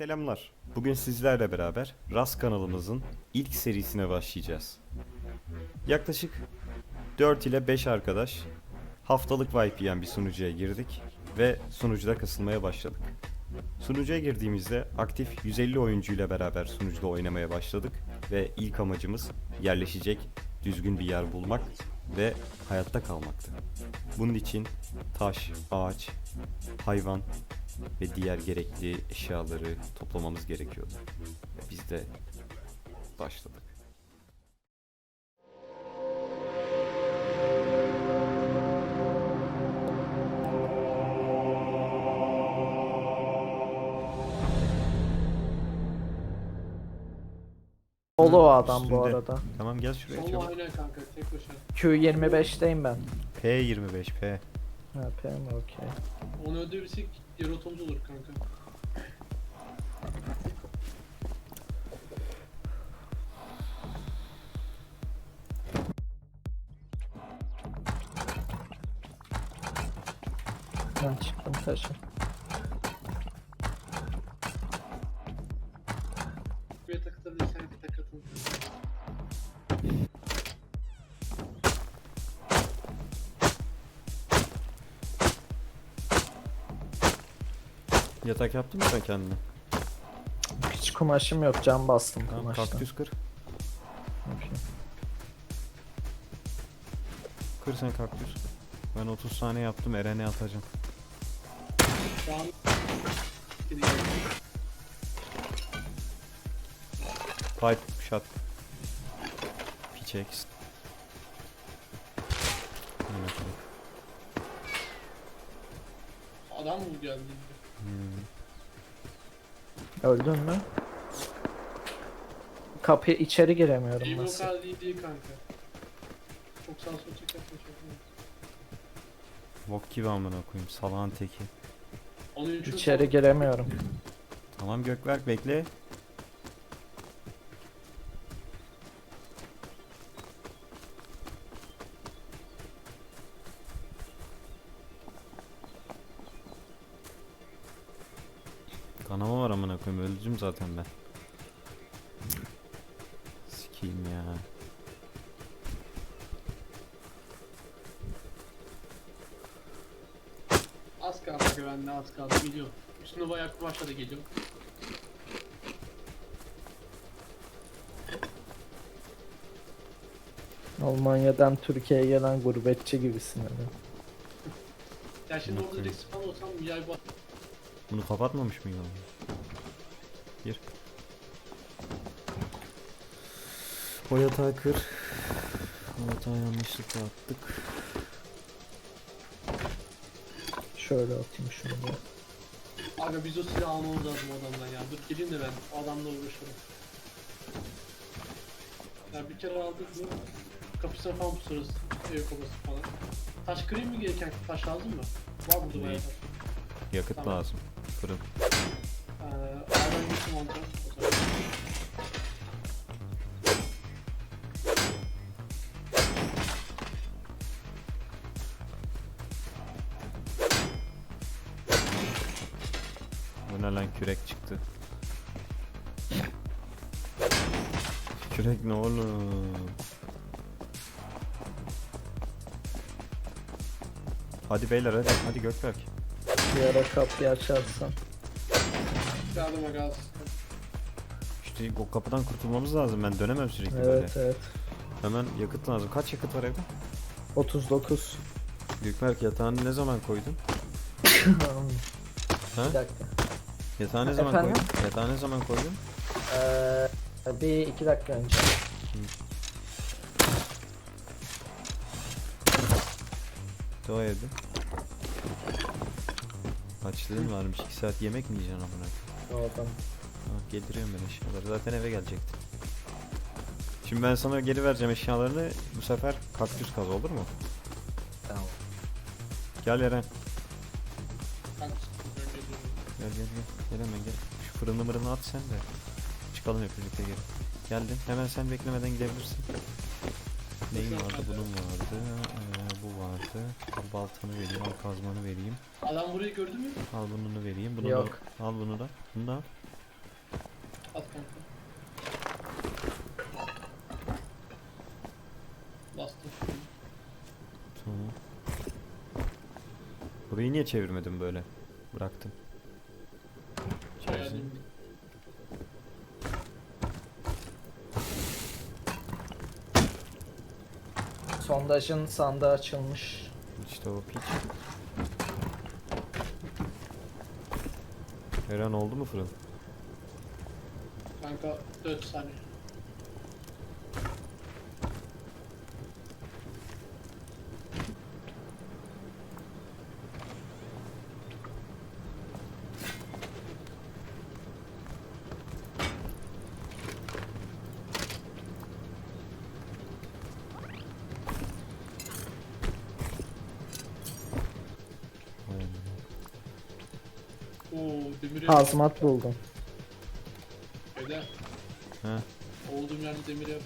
Selamlar. Bugün sizlerle beraber Rast kanalımızın ilk serisine başlayacağız. Yaklaşık 4 ile 5 arkadaş haftalık VPN bir sunucuya girdik ve sunucuda kasılmaya başladık. Sunucuya girdiğimizde aktif 150 oyuncuyla beraber sunucuda oynamaya başladık ve ilk amacımız yerleşecek düzgün bir yer bulmak ve hayatta kalmaktı. Bunun için taş, ağaç, hayvan ve diğer gerekli eşyaları toplamamız gerekiyordu. Ve biz de başladık. Solo o adam bu Üstünde. arada. Tamam gel şuraya Solo çabuk. aynen kanka tek başına. Q25'teyim ben. P25 P. Ha PM okey. Onu öldürürsek diğer otomuz olur kanka. Ben çıktım taşı. Yatak yaptın mı sen kendine? Hiç kumaşım yok cam bastım Tamam kumaştan. kaktüs kır. Okey. Kır sen kaktüs. Ben 30 saniye yaptım Eren'e atacağım. Şu an gidiyor. Pipe shot. Pickaxe. Yine kırık. Adam mı geldi? Hmm. Öldün mü? Kapıya içeri giremiyorum İyi nasıl? vokal değil değil kanka. Çok sağ sol çek yapma çok iyi. Bok gibi amına koyayım salağın teki. Onun için İçeri giremiyorum. Tamam Gökberk bekle. Kanama var amına koyayım öldüm zaten ben. Sikeyim ya. Az kaldı güvenli az kaldı geliyor. Üstüne bayağı kumaşla da geliyor. Almanya'dan Türkiye'ye gelen gurbetçi gibisin hani. Ya şimdi orada spawn olsam yay bak. Bunu kapatmamış mıydı? Gir. O yatağı kır. O yatağı yanlışlıkla attık. Şöyle atayım şunu da. Aga biz o silahı almamız lazım adamdan ya. Dur geleyim de ben adamla uğraşırım. Ya bir kere aldık mı kapısına falan pusuruz. Ev kapısı falan. Taş kırayım mı gereken taş lazım mı? Var burada bayağı taş. Yakıt Tamam. lazım. Fırın. Bu ne lan kürek çıktı. Kürek ne oğlum? Hadi beyler hadi hadi Gökberk. Bir ara kapıyı açarsan. Geldim aga. İşte o kapıdan kurtulmamız lazım ben dönemem sürekli böyle. Evet evet. Hemen yakıt lazım. Kaç yakıt var evde? 39. Gökberk yatağını ne zaman koydun? Ha? bir dakika. Yatağı ne zaman Efendim? koydun? Yatağı ne zaman koydun? Ee, bir iki dakika önce. De o Açlığın varmış. 2 saat yemek mi yiyeceksin amına? adam. Ha, getiriyorum ben eşyaları. Zaten eve gelecektim. Şimdi ben sana geri vereceğim eşyalarını. Bu sefer kaktüs kaz olur mu? Tamam. Gel Eren. Gel gel gel. Gel hemen gel. Şu fırını mırını at sen de. Çıkalım hep birlikte geri. Geldin. Hemen sen beklemeden gidebilirsin. Neyin vardı? Bunun vardı. Ee, bu vardı. Al baltanı vereyim. Al kazmanı vereyim. Adam burayı gördü mü? Al bununu vereyim. Bunu Yok. da al bunu da. Bunu da al. At kanka. Bastım. Tamam. Burayı niye çevirmedim böyle? Bıraktım. Sondajın sandığı açılmış. İşte o piç. Eren oldu mu fırın? Kanka 4 saniye. Oo demir ev Hazmat buldum. evde. He, Olduğum yerde demir var.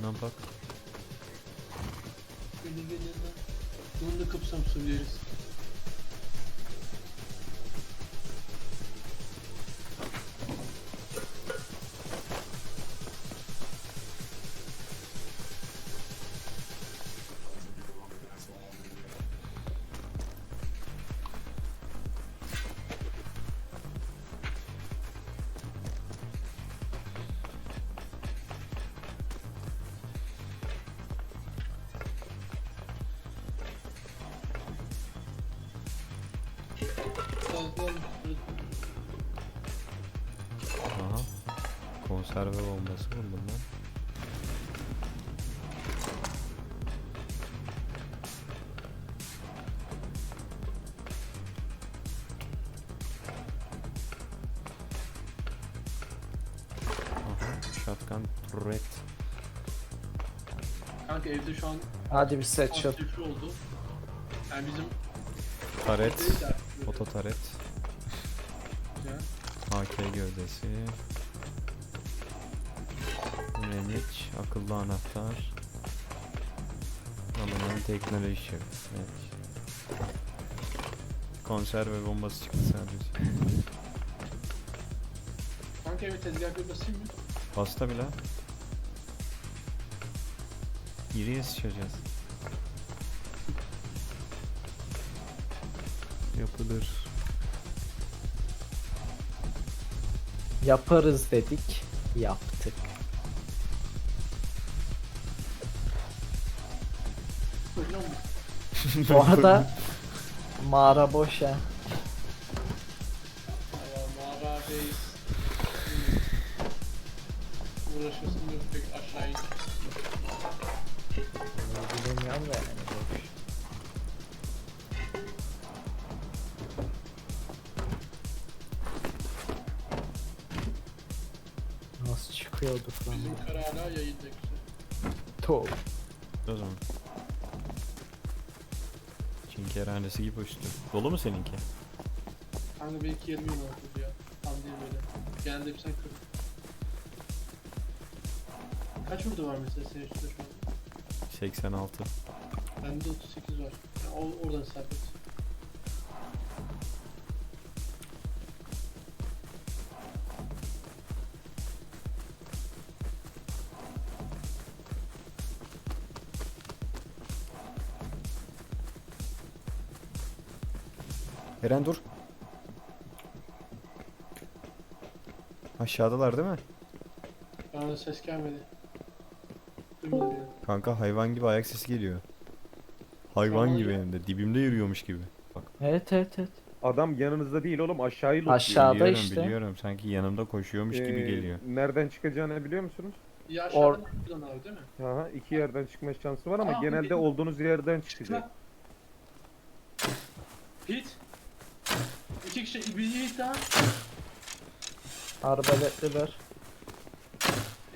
ne yapak? Beni beni lan. Bunu da kıpsam yeriz. Aha. Konserve bombası buldum ben. Aha, shotgun turret. Kanka evde şu an Hadi bir set shot. oldu. Yani bizim Taret. değil de Oto taret. AK gövdesi. Meniç, akıllı anahtar. Alınan teknoloji. Evet. Konserve bombası çıktı sadece. Kanka eve tezgah bir basayım mı? Pasta bile. İriye sıçacağız. Yapılır. Yaparız dedik. Yaptık. Bu arada mağara boş ya. Nasıl çıkıyorduk lan? Bizim kara hala yayında güzel. Top. O zaman. Çinkerhanesi gibi uçtu. Dolu mu seninki? Kanka belki 20 yıl oldu ya. Tam değil böyle. Genelde hep sen. Kaç vurdu var mesela senin üstünde şu an? 86. Bende de 38 var. Yani o, oradan hesap Eren dur. Aşağıdalar değil mi? Bana ses gelmedi. Duymadım yani. Kanka hayvan gibi ayak sesi geliyor. Hayvan Tamam gibi hem de dibimde yürüyormuş gibi. Bak Evet evet evet. Adam yanınızda değil oğlum aşağıyı lootluyor. Aşağıda biliyorum işte. biliyorum sanki yanımda koşuyormuş gibi Ee, geliyor. Nereden çıkacağını biliyor musunuz? Ya Or- aşağıdan buradan abi değil mi? Aha iki yerden çıkma şansı var ama Aa, genelde benim- olduğunuz yerden çıkacak. Çıkma. İki kişi bir yiğit daha. Arbaletliler.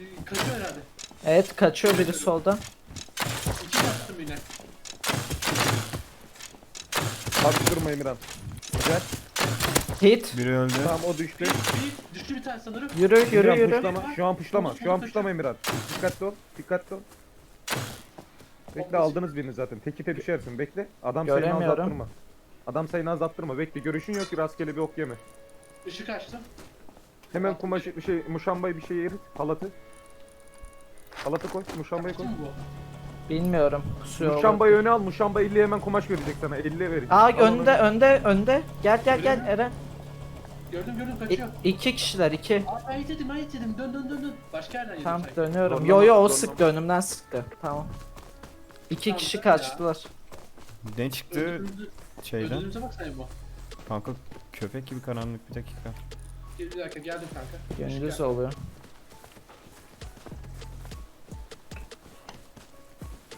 Ee, Kaçıyor herhalde. Evet kaçıyor biri soldan. İki bastım yine. Bak durma Emirhan. Güzel. Hit. Biri öldü. Tamam o düştü. Bir, bir düştü bir tane sanırım. Yürü yürü Emirhan yürü. puşlama. Şu an puşlama. Şu an puşlama Emirhan. Dikkatli ol. Dikkatli ol. Bekle aldınız birini zaten. Tekite düşersin. Bekle. Adam sayını Göremiyorum. azalttırma. Adam sayını azalttırma. Bekle. Görüşün yok ki rastgele bir ok yeme. Işık açtım. Hemen kumaş bir şey muşambayı bir şey erit. Halatı. Halatı koy. Muşambayı koy. Kaçtı mı bu? Bilmiyorum. Kusuyor Muşambayı öne al. Muşamba 50 hemen kumaş verecek sana. 50 verecek. Aa Al onu. önde önde önde. Gel gel gel mi? Eren. Gördüm gördüm İ- kaçıyor. iki kişiler iki. Aa ben yedim ben yedim. Dön dön dön dön. Başka yerden yedim Tamam sanki. dönüyorum. Yo yo o zorlama. sıktı önümden sıktı. Tamam. İki Tamam, kişi dön ya. kaçtılar. Ne çıktı Öldürdüğümüzü- şeyden? Öldürdüğümüze bak sen bu. Kanka köpek gibi karanlık bir dakika. Bir bir dakika geldim kanka. Gündüz Gel. oluyor.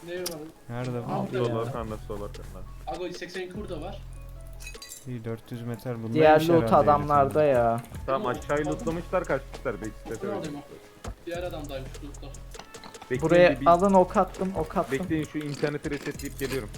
Ne var? Nerede bu? Ya. var. Arkanda sol arkanda. Ago 82 burada var. İyi 400 metre bunlar Diğer iş loot adamlarda ya. Tamam aşağıyı lootlamışlar kaçmışlar. Bekle Bunu alayım o. Diğer adamdaymış lootlar. Bekleyin, Buraya bir- alın ok attım ok attım. Bekleyin şu interneti resetleyip geliyorum.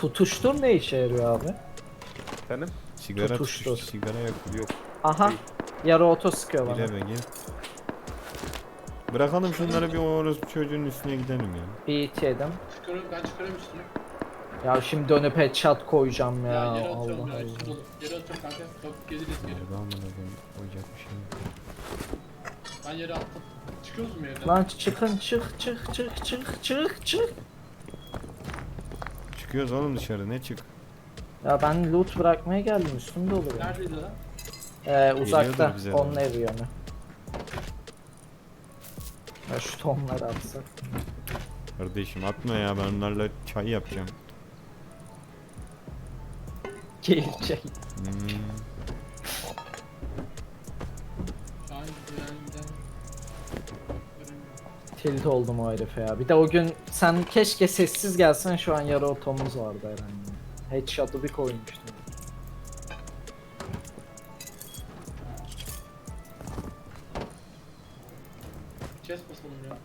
Tutuştur ne işe yarıyor abi? Efendim? Sigara Tutuştur. tutuştu. Sigara yok. Yok. Aha. Yarı oto sıkıyor bana. Gire be gir. Bırakalım şunları bir orospu çocuğun üstüne gidelim ya. Beat yedim. Çıkarıyorum ben çıkarıyorum üstüne. Ya şimdi dönüp headshot koyacağım ya. Ya, yere Allah atıyorum ya Allah. üstü dolu. Yere atıyorum kanka. Bak geliriz geri. Amına koyayım. Koyacak bir şey yok. Ben yere attım. Çıkıyoruz mu yerden? Lan çıkın çık çık çık çık çık çık. Çıkıyoruz oğlum dışarı ne çık. Ya ben loot bırakmaya geldim üstümde olur ya. Neredeydi lan? Ee, uzakta. Bize Onun doğru. evi yönü. Ya şu tonları atsak. Kardeşim atma ya ben onlarla çay yapacağım. Gelecek. Hmm. Tilt oldum o herife ya. Bir de o gün sen keşke sessiz gelsen şu an yarı otomuz vardı herhalde. Headshot'ı bir koymuştum. Chest basalım ya.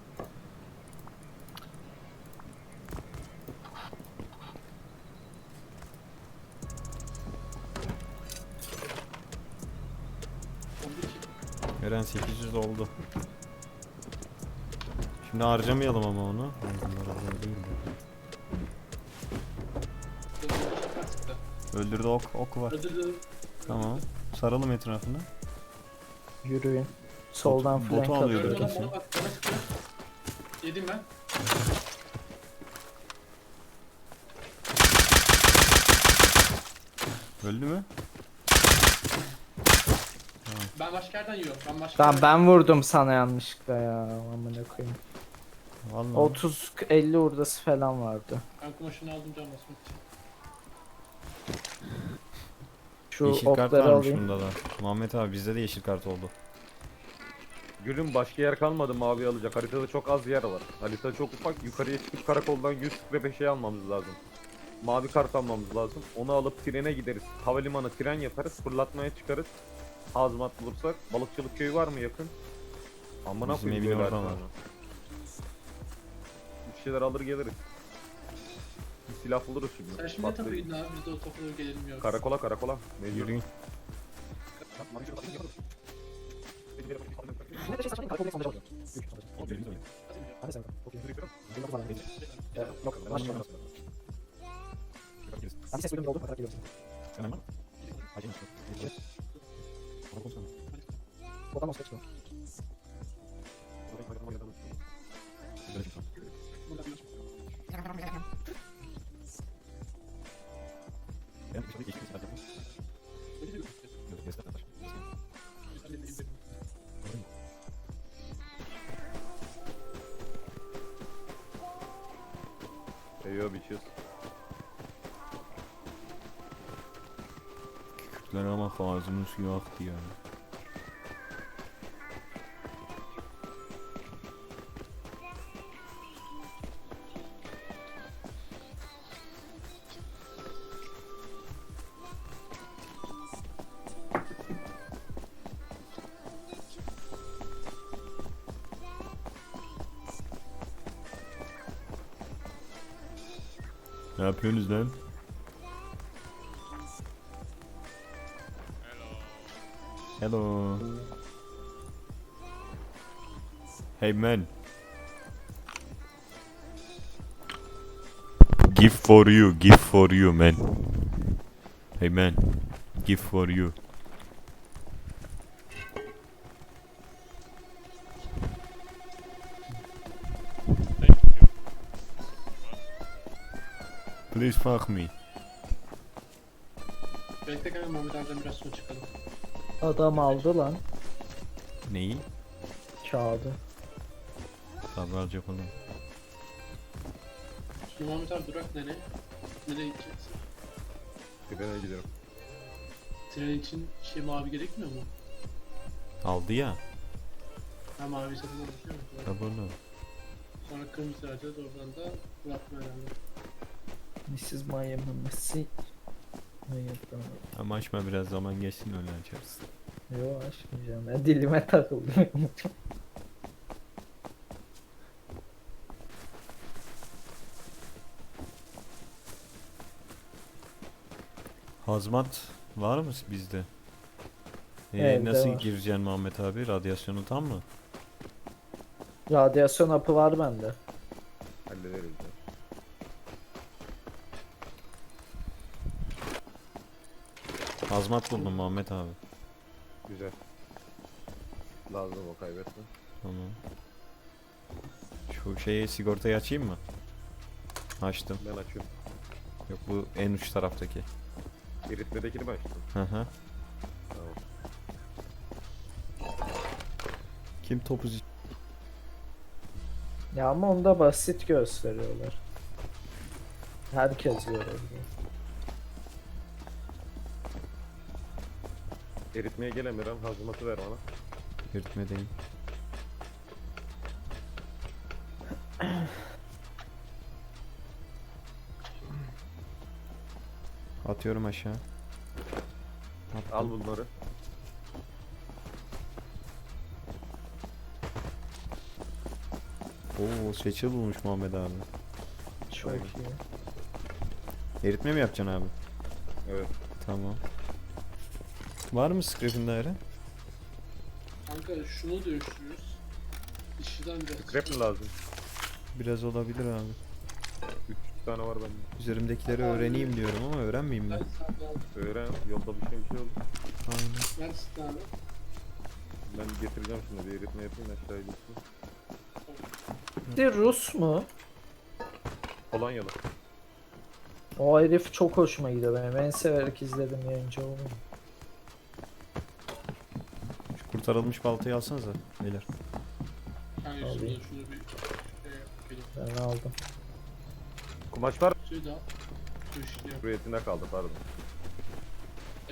Eren 800 oldu. Şimdi harcamayalım ama onu. Öldürdü, ok, ok var. Öldürdü. Tamam. Saralım etrafına. Yürüyün. Soldan Botu flank alıyordu Gördüm alıyorum. adam kesin. Yedim ben. Öldü mü? Ben başka yerden yiyorum. Ben başka Tamam yerden- ben vurdum sana yanlışlıkla ya. Amına koyayım. Vallahi. 30 50 hurdası falan vardı. Ben kumaşını aldım can basmak için. Şu yeşil kart okları varmış alayım. bunda da. Muhammed abi bizde de yeşil kart oldu. Gülüm başka yer kalmadı mavi alacak. Haritada çok az yer var. Harita çok ufak. Yukarıya çıkıp karakoldan 100 ve almamız lazım. Mavi kart almamız lazım. Onu alıp trene gideriz. Havalimanı tren yaparız. Fırlatmaya çıkarız. Hazmat bulursak. Balıkçılık köyü var mı yakın? Amına Bizim koyayım evin böyle orada haritanın. var. Şeyler alır geliriz. Bir silah buluruz şimdi. Sen şimdi ne Patlayıcı. tapıydın abi? Biz de o tapıya gelelim yok. Karakola karakola. Mecbur. Yürüyün. Eyo Ama ağzımın suyu. Ne yapıyorsunuz lan? Hello. Hey man. Gift for you, gift for you man. Hey man, gift for you. Please fuck me. Bekle kanka Mehmet biraz sonra çıkalım. Adam aldı lan Neyi? kağıdı. Onu. Şimdi Mehmet abi durak nere? Nereye gideceksin? Trene gidiyorum. Tren için şey mavi gerekmiyor mu? Aldı ya. Ha mavi satın aldık değil mi? Doğru. Tabi onu. Sonra kırmızı alacağız oradan da bırakma herhalde. Mrs. Miami Messi. Ama açma biraz zaman geçsin öyle açarız. Yo açmayacağım. Ya dilime takıldı. Hazmat var mı bizde? Ee, Evde nasıl var. gireceksin Muhammed abi? Radyasyonu tam mı? Radyasyon hapı var bende. Hazmat buldum Muhammed abi. Güzel. Lazım o kaybetme. Tamam. Şu şeyi sigortayı açayım mı? Açtım. Ben açıyorum. Yok bu en uç taraftaki. Eritmedekini mi açtın? Hı hı. Tamam. Kim topu Ya ama onda basit gösteriyorlar. Herkes görebiliyor. Eritmeye gel Emirhan. Hazmatı ver bana. yürütmedeyim. Atıyorum aşağı. Attım. Al bunları. Oo seçil bulmuş Muhammed abi. Çok iyi. Eritme mi yapacaksın abi? Evet. Tamam. Var mı scrap'in daire? Kanka şunu dönüştürürüz. Dişiden biraz. Scrap mi lazım? Biraz olabilir abi. 3 tane var bende. Üzerimdekileri öğreneyim diyorum ama öğrenmeyeyim Ben. Öğren. Yolda bir şey bir şey olur. Aynen. Ben size aldım. Ben getireceğim şimdi. Bir eritme yapayım aşağıya gitsin. Bir Rus mu? Polonyalı. O herif çok hoşuma gidiyor benim. En severek izledim yayıncı onu. Kurtarılmış baltayı alsanıza beyler. Kanka şunu, Alayım. şunu bir şey. Benim. Ben aldım. Kumaş var. Suyu da al. Su işliyor. Hürriyetinde kaldı pardon.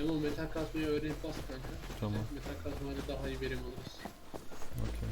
Ama metal kazmayı öğrenip bas kanka. Tamam. Metal kazmayla daha iyi verim alırız. Okey.